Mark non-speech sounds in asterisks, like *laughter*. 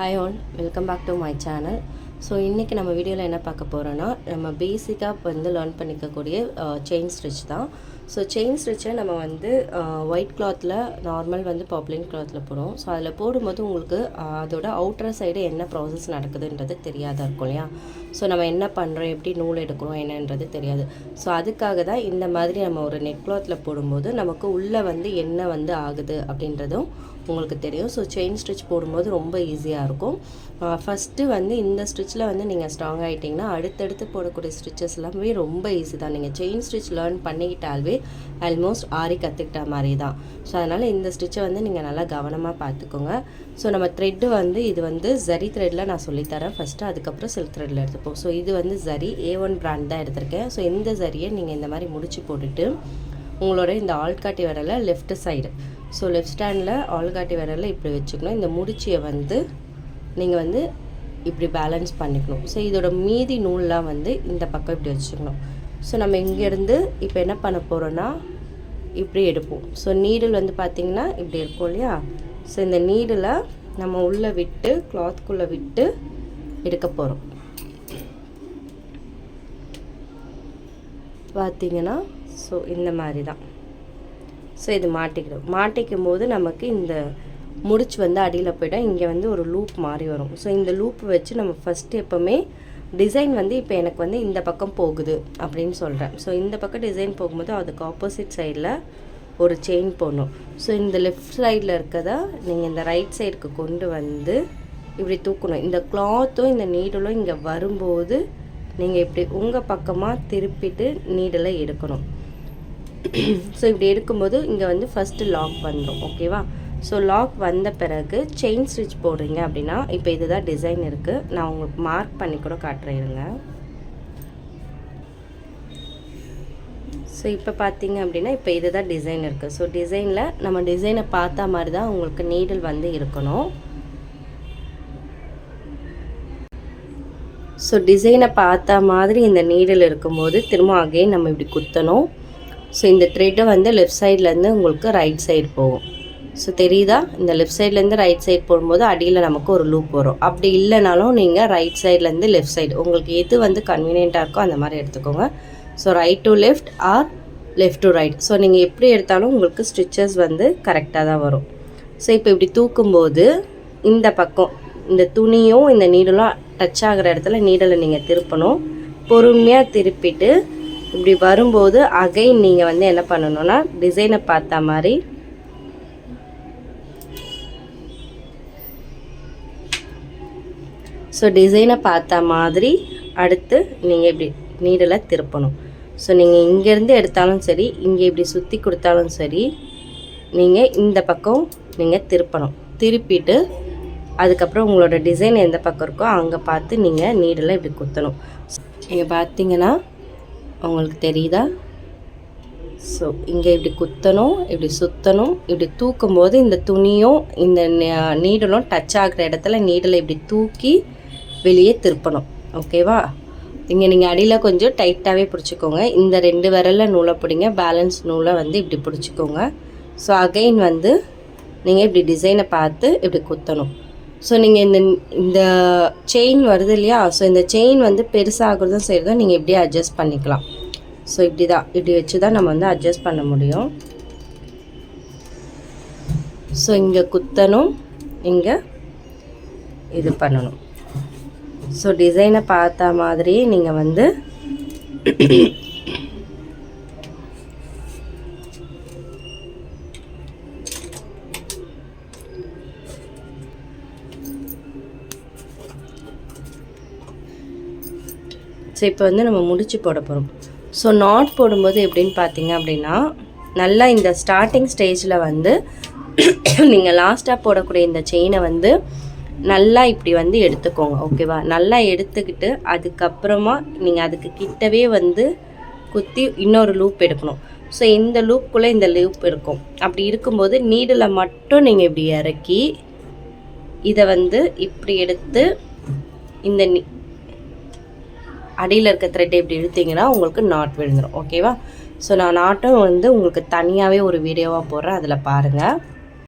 Hi all welcome back to my channel so இன்றைக்கி நம்ம வீடியோவில் என்ன பார்க்க போகிறோன்னா நம்ம பேசிக்காக வந்து லேர்ன் பண்ணிக்கக்கூடிய செயின் ஸ்டிச் தான். ஸோ செயின் ஸ்டிச்சை நம்ம வந்து ஒயிட் கிளாத்தில் நார்மல் வந்து பாப்புலின் கிளாத்தில் போடுவோம் ஸோ அதில் போடும்போது உங்களுக்கு அதோட அவுட்டர் சைடு என்ன ப்ராசஸ் நடக்குதுன்றது தெரியாதா இருக்கும் இல்லையா? ஸோ நம்ம என்ன பண்ணுறோம் எப்படி நூல் எடுக்கிறோம் என்னன்றது தெரியாது. ஸோ அதுக்காக தான் இந்த மாதிரி நம்ம ஒரு நெட் கிளாத்தில் போடும்போது நமக்கு உள்ளே வந்து என்ன வந்து ஆகுது அப்படின்றதும் உங்களுக்கு தெரியும். ஸோ செயின் ஸ்டிச் போடும்போது ரொம்ப ஈஸியாக இருக்கும். ஃபஸ்ட்டு வந்து இந்த ஸ்டிச்சில் வந்து நீங்கள் ஸ்ட்ராங் ஆகிட்டிங்கன்னா அடுத்தடுத்து போடக்கூடிய ஸ்டிச்சஸ் எல்லாமே ரொம்ப ஈஸி தான். நீங்கள் செயின் ஸ்டிச் லேர்ன் பண்ணிக்கிட்டாலே ஆல்மோஸ்ட் ஆரி கற்றுக்கிட்ட மாதிரி தான். ஸோ அதனால் இந்த ஸ்டிச்சை வந்து நீங்கள் நல்லா கவனமாக பார்த்துக்கோங்க ஸோ நம்ம த்ரெட்டு வந்து இது வந்து ஜரி த்ரெட்டில் நான் சொல்லித்தரேன். ஃபஸ்ட்டு அதுக்கப்புறம் சில்க் த்ரெட்டில் எடுத்துப்போம். ஸோ இது வந்து ஜரி ஏ ஒன் பிராண்ட் தான் எடுத்திருக்கேன். ஸோ இந்த ஜரியை நீங்கள் இந்த மாதிரி முடிச்சு போட்டுட்டு உங்களோட இந்த ஆள்காட்டி விரலை லெஃப்ட் சைடு ஸோ லெஃப்ட் ஸ்டாண்டில் ஆள்காட்டி விரலை இப்படி வச்சுக்கணும். இந்த முடிச்சியை வந்து நீங்கள் வந்து இப்படி பேலன்ஸ் பண்ணிக்கணும். ஸோ இதோட மீதி நூல்லாம் வந்து இந்த பக்கம் இப்படி வச்சுக்கணும். ஸோ நம்ம இங்கேருந்து இப்போ என்ன பண்ண போகிறோன்னா இப்படி எடுப்போம். ஸோ நீடில் வந்து பார்த்திங்கன்னா இப்படி இருக்கும் இல்லையா? ஸோ இந்த நீடில் நம்ம உள்ளே விட்டு கிளாத்குள்ளே விட்டு எடுக்க போகிறோம் பார்த்திங்கன்னா ஸோ இந்த மாதிரி தான் ஸோ இது மாட்டிக்கிறோம் மாட்டிக்கும் போது நமக்கு இந்த முடிச்சு வந்து அடியில் போய்ட்டோம் இங்கே வந்து ஒரு லூப் மாதிரி வரும். ஸோ இந்த லூப் வச்சு நம்ம ஃபஸ்ட்டு எப்போவுமே டிசைன் வந்து இப்போ எனக்கு வந்து இந்த பக்கம் போகுது அப்படின்னு சொல்கிறேன் ஸோ இந்த பக்கம் டிசைன் போகும்போது அதுக்கு ஆப்போசிட் சைடில் ஒரு செயின் போடணும். ஸோ இந்த லெஃப்ட் சைடில் இருக்கதா நீங்கள் இந்த ரைட் சைடுக்கு கொண்டு வந்து இப்படி தூக்கணும். இந்த கிளாத்தும் இந்த நீடலும் இங்கே வரும்போது நீங்கள் இப்படி உங்கள் பக்கமாக திருப்பிட்டு நீடலை எடுக்கணும். *clears throat* ஸோ இப்படி எடுக்கும்போது இங்கே வந்து ஃபஸ்ட்டு லாக் வந்துடும் ஓகேவா ஸோ லாக் வந்த பிறகு செயின் ஸ்டிச் போடுறீங்க அப்படின்னா இப்போ இதுதான் டிசைன் இருக்குது நான் உங்களுக்கு மார்க் பண்ணி கூட காட்டுறேன் இருங்க. ஸோ இப்போ பார்த்தீங்க அப்படின்னா இப்போ இதுதான் டிசைன் இருக்குது ஸோ டிசைனில் நம்ம டிசைனை பார்த்தா மாதிரி தான் உங்களுக்கு நீடில் வந்து இருக்கணும். ஸோ டிசைனை பார்த்தா மாதிரி இந்த நீடில் இருக்கும்போது திரும்ப அகைன் நம்ம இப்படி குத்தணும். ஸோ இந்த த்ரெட்டை வந்து லெஃப்ட் சைட்லேருந்து உங்களுக்கு ரைட் சைடு போகும். ஸோ தெரியுதா? இந்த லெஃப்ட் சைட்லேருந்து ரைட் சைடு போடும்போது அடியில் நமக்கு ஒரு லூப் வரும். அப்படி இல்லைனாலும் நீங்கள் ரைட் சைட்லேருந்து லெஃப்ட் சைடு உங்களுக்கு எது வந்து கன்வீனியண்ட்டாக இருக்கோ அந்த மாதிரி எடுத்துக்கோங்க. So right to left or left to right so நீங்கள் எப்படி எடுத்தாலும் உங்களுக்கு ஸ்டிச்சஸ் வந்து கரெக்டாக தான் வரும். ஸோ இப்போ இப்படி தூக்கும்போது இந்த பக்கம் இந்த துணியும் இந்த நீடலும் டச் ஆகிற இடத்துல நீடலை நீங்கள் திருப்பணும். பொறுமையாக திருப்பிட்டு இப்படி வரும்போது அகைன் நீங்கள் வந்து என்ன பண்ணணும்னா டிசைனை பார்த்த மாதிரி ஸோ டிசைனை பார்த்த மாதிரி அடுத்து நீங்கள் இப்படி நீடலை திருப்பணும். ஸோ நீங்கள் இங்கேருந்து எடுத்தாலும் சரி இங்கே இப்படி சுற்றி கொடுத்தாலும் சரி நீங்கள் இந்த பக்கம் நீங்கள் திருப்பணும். திருப்பிட்டு அதுக்கப்புறம் உங்களோட டிசைன் எந்த பக்கம் இருக்கோ அங்கே பார்த்து நீங்கள் நீடில் இப்படி குத்தணும். நீங்கள் பார்த்தீங்கன்னா உங்களுக்கு தெரியுதா? ஸோ இங்கே இப்படி குத்தணும் இப்படி சுற்றணும் இப்படி தூக்கும் போது இந்த துணியும் இந்த நீடலும் டச் ஆகிற இடத்துல நீடலை இப்படி தூக்கி வெளியே திருப்பணும். ஓகேவா இங்கே நீங்கள் அடியில் கொஞ்சம் டைட்டாகவே பிடிச்சிக்கோங்க. இந்த ரெண்டு விரலில் நூலை பிடிங்க. பேலன்ஸ் நூலை வந்து இப்படி பிடிச்சிக்கோங்க. ஸோ அகைன் வந்து நீங்கள் இப்படி டிசைனை பார்த்து இப்படி குத்தணும். ஸோ நீங்கள் இந்த இந்த செயின் வருது இல்லையா? ஸோ இந்த செயின் வந்து பெருசாகிறதும் செய்கிறதும் நீங்கள் இப்படியே அட்ஜஸ்ட் பண்ணிக்கலாம். ஸோ இப்படி தான் இப்படி வச்சு தான் நம்ம வந்து அட்ஜஸ்ட் பண்ண முடியும். ஸோ இங்கே குத்தணும். இங்கே இது பண்ணணும். ஸோ டிசைனை பார்த்த மாதிரி நீங்கள் வந்து ஸோ இப்போ வந்து நம்ம முடிச்சு போட போகிறோம் ஸோ நாட் போடும்போது எப்படின்னு பார்த்தீங்க அப்படின்னா நல்லா இந்த ஸ்டார்டிங் ஸ்டேஜில் வந்து *coughs* நீங்கள் லாஸ்ட்டாக போடக்கூடிய இந்த செயினை வந்து நல்லா இப்படி வந்து எடுத்துக்கோங்க ஓகேவா நல்லா எடுத்துக்கிட்டு அதுக்கப்புறமா நீங்கள் அதுக்கு கிட்டவே வந்து குத்தி இன்னொரு லூப் எடுக்கணும். ஸோ இந்த லூப்புக்குள்ளே இந்த லூப் இருக்கும். அப்படி இருக்கும்போது நீடில் மட்டும் நீங்கள் இப்படி இறக்கி இதை வந்து இப்படி எடுத்து இந்த நி- அடியில் இருக்க த்ரெட் இப்படி இழுத்தீங்கன்னா உங்களுக்கு நாட் விழுந்துடும் ஓகேவா ஸோ நான் நாட்டும் வந்து உங்களுக்கு தனியாகவே ஒரு வீடியோவாக போடுறேன் அதில் பாருங்கள்